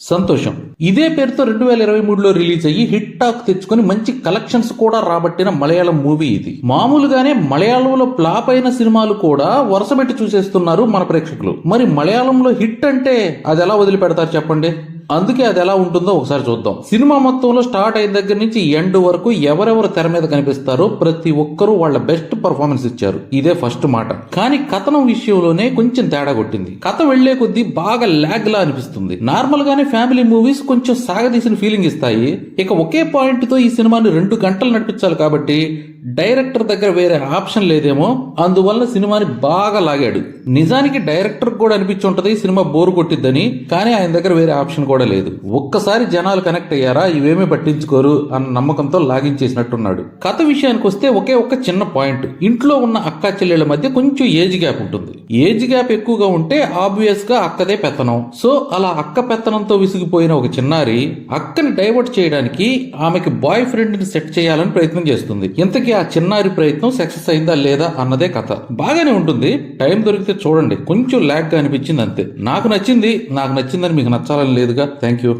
సంతోషం. ఇదే పేరుతో రెండు వేల ఇరవై మూడులో రిలీజ్ అయ్యి హిట్ టాక్ తెచ్చుకుని మంచి కలెక్షన్స్ కూడా రాబట్టిన మలయాళం మూవీ ఇది. మామూలుగానే మలయాళంలో ఫ్లాప్ అయిన సినిమాలు కూడా వరుసపెట్టి చూసేస్తున్నారు మన ప్రేక్షకులు. మరి మలయాళంలో హిట్ అంటే అది ఎలా వదిలిపెడతారు చెప్పండి? అందుకే అది ఎలా ఉంటుందో ఒకసారి చూద్దాం. సినిమా మొత్తంలో స్టార్ట్ అయిన దగ్గర నుంచి ఎండ్ వరకు ఎవరెవరు తెర మీద కనిపిస్తారో ప్రతి ఒక్కరూ వాళ్ళ బెస్ట్ పర్ఫార్మెన్స్ ఇచ్చారు. ఇదే ఫస్ట్ మాట. కానీ కథనం విషయంలోనే కొంచెం తేడా కొట్టింది. కథ వెళ్ళే కొద్దీ బాగా లాగ్ లా అనిపిస్తుంది. నార్మల్ గానే ఫ్యామిలీ మూవీస్ కొంచెం సాగదీసిన ఫీలింగ్ ఇస్తాయి. ఇక ఒకే పాయింట్తో ఈ సినిమాని రెండు గంటలు నడిపించాలి కాబట్టి డైరెక్టర్ దగ్గర వేరే ఆప్షన్ లేదేమో అందువల్ల సినిమాని బాగా లాగాడు. నిజానికి డైరెక్టర్ కూడా అనిపించి ఉంటది సినిమా బోర్ కొట్టిద్దని కానీ ఆయన దగ్గర వేరే ఆప్షన్ కూడా లేదు. ఒక్కసారి జనాలు కనెక్ట్ అయ్యారా ఇవేమీ పట్టించుకోరు అన్న నమ్మకంతో లాగించేసినట్టున్నాడు. కథ విషయానికి వస్తే ఒకే ఒక్క చిన్న పాయింట్. ఇంట్లో ఉన్న అక్క చెల్లెళ్ళ మధ్య కొంచెం ఏజ్ గ్యాప్ ఉంటుంది. ఏజ్ గ్యాప్ ఎక్కువగా ఉంటే ఆబ్వియస్గా అక్కదే పెత్తనం. సో అలా అక్క పెత్తనంతో విసిగిపోయిన ఒక చిన్నారి అక్కని డైవర్ట్ చేయడానికి ఆమెకి బాయ్ ఫ్రెండ్ని సెట్ చేయాలని ప్రయత్నం చేస్తుంది. ఇంతకీ ఆ చిన్నారి ప్రయత్నం సక్సెస్ అయిందా లేదా అన్నదే కథ. బాగానే ఉంటుంది. టైం దొరికితే చూడండి. కొంచెం ల్యాగ్గా అనిపించింది అంతే. నాకు నచ్చింది. నాకు నచ్చిందని మీకు నచ్చాలని లేదుగా. Thank you